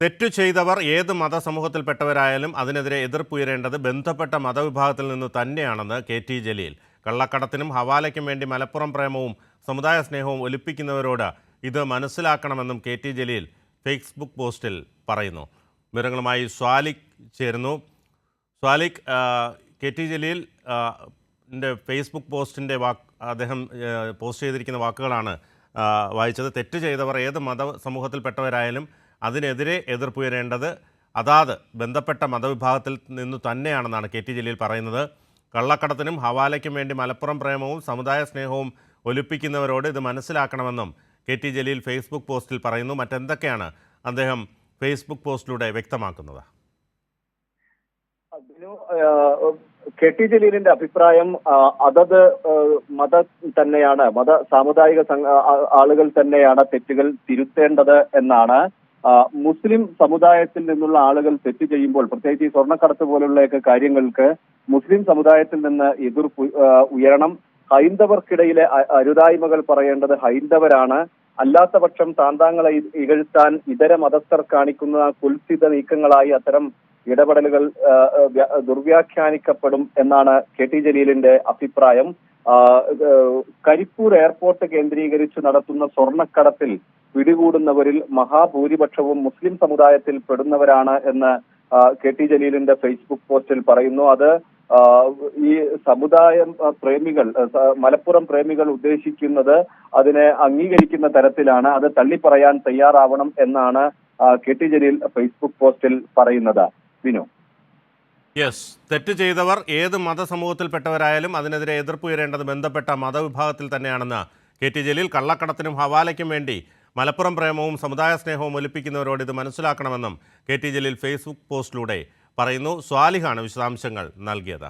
തെറ്റു ചെയ്തവർ ഏത് മതസമൂഹത്തിൽപ്പെട്ടവരായാലും അതിനെതിരെ എതിർപ്പുയരേണ്ടത് ബന്ധപ്പെട്ട മതവിഭാഗത്തിൽ നിന്ന് തന്നെയാണെന്ന് കെ ടി ജലീൽ. കള്ളക്കടത്തിനും ഹവാലയ്ക്കും വേണ്ടി മലപ്പുറം പ്രേമവും സമുദായ സ്നേഹവും ഒലിപ്പിക്കുന്നവരോട് ഇത് മനസ്സിലാക്കണമെന്നും കെ ടി ജലീൽ ഫേസ്ബുക്ക് പോസ്റ്റിൽ പറയുന്നു. വിവരങ്ങളുമായി സ്വാലിക് ചേരുന്നു. Swalik K T Jaleel Facebook പോസ്റ്റിന്റെ വാക്ക് അദ്ദേഹം പോസ്റ്റ് ചെയ്തിരിക്കുന്ന വാക്കുകളാണ് വായിച്ചത്. തെറ്റ് ചെയ്തവർ ഏത് മത സമൂഹത്തിൽപ്പെട്ടവരായാലും അതിനെതിരെ എതിർപ്പുയരേണ്ടത് അതാത് ബന്ധപ്പെട്ട മതവിഭാഗത്തിൽ നിന്നു തന്നെയാണെന്നാണ് കെ ടി ജലീൽ പറയുന്നത്. കള്ളക്കടത്തിനും ഹവാലയ്ക്കും വേണ്ടി മലപ്പുറം പ്രേമവും സമുദായ സ്നേഹവും ഒലിപ്പിക്കുന്നവരോട് ഇത് മനസ്സിലാക്കണമെന്നും കെ ടി ജലീൽ ഫേസ്ബുക്ക് പോസ്റ്റിൽ പറയുന്നു. മറ്റെന്തൊക്കെയാണ് അദ്ദേഹം ഫേസ്ബുക്ക് പോസ്റ്റിലൂടെ വ്യക്തമാക്കുന്നത്? കെ ടി ജലീലിന്റെ അഭിപ്രായം അതത് മത തന്നെയാണ് മത സാമുദായിക ആളുകൾ തന്നെയാണ് തെറ്റുകൾ തിരുത്തേണ്ടത് എന്നാണ് മുസ്ലിം സമുദായത്തിൽ നിന്നുള്ള ആളുകൾ തെറ്റ് ചെയ്യുമ്പോൾ പ്രത്യേകിച്ച് ഈ സ്വർണക്കടത്ത് പോലുള്ളയൊക്കെ കാര്യങ്ങൾക്ക് മുസ്ലിം സമുദായത്തിൽ നിന്ന് എതിർപ്പ് ഉയരണം. ഹൈന്ദവർക്കിടയിലെ അരുതായ്മകൾ പറയേണ്ടത് ഹൈന്ദവരാണ്. അല്ലാത്ത പക്ഷം താന്താങ്ങളെ ഇകഴ്ത്താൻ ഇതര മതസ്ഥർ കാണിക്കുന്ന കുൽസിത നീക്കങ്ങളായി അത്തരം ഇടപെടലുകൾ ദുർവ്യാഖ്യാനിക്കപ്പെടും എന്നാണ് കെ ടി ജലീലിന്റെ അഭിപ്രായം. കരിപ്പൂർ എയർപോർട്ട് കേന്ദ്രീകരിച്ച് നടത്തുന്ന സ്വർണക്കടത്തിൽ പിടികൂടുന്നവരിൽ മഹാഭൂരിപക്ഷവും മുസ്ലിം സമുദായത്തിൽ പെടുന്നവരാണ് എന്ന് കെ ടി ജലീലിന്റെ ഫേസ്ബുക്ക് പോസ്റ്റിൽ പറയുന്നു. അത് ഈ സമുദായം പ്രേമികൾ മലപ്പുറം പ്രേമികൾ ഉദ്ദേശിക്കുന്നത് അതിനെ അംഗീകരിക്കുന്ന തരത്തിലാണ്. അത് തള്ളിപ്പറയാൻ തയ്യാറാവണം എന്നാണ് കെ ടി ജലീൽ ഫേസ്ബുക്ക് പോസ്റ്റിൽ പറയുന്നത്. വിനു. യെസ് തെറ്റ് ചെയ്തവർ ഏത് മതസമൂഹത്തിൽപ്പെട്ടവരായാലും അതിനെതിരെ എതിർപ്പ് ഉയരേണ്ടത് ബന്ധപ്പെട്ട മതവിഭാഗത്തിൽ തന്നെയാണെന്ന് കെ ടി ജലീൽ കള്ളക്കടത്തിനും ഹവാലയ്ക്കും വേണ്ടി മലപ്പുറം പ്രേമവും സമുദായ സ്നേഹവും ഒലിപ്പിക്കുന്നവരോട് ഇത് മനസ്സിലാക്കണമെന്നും കെ ടി ജലീൽ ഫേസ്ബുക്ക് പോസ്റ്റിലൂടെ പറയുന്നു. സ്വാലിഹാണ് വിശദാംശങ്ങൾ നൽകിയത്.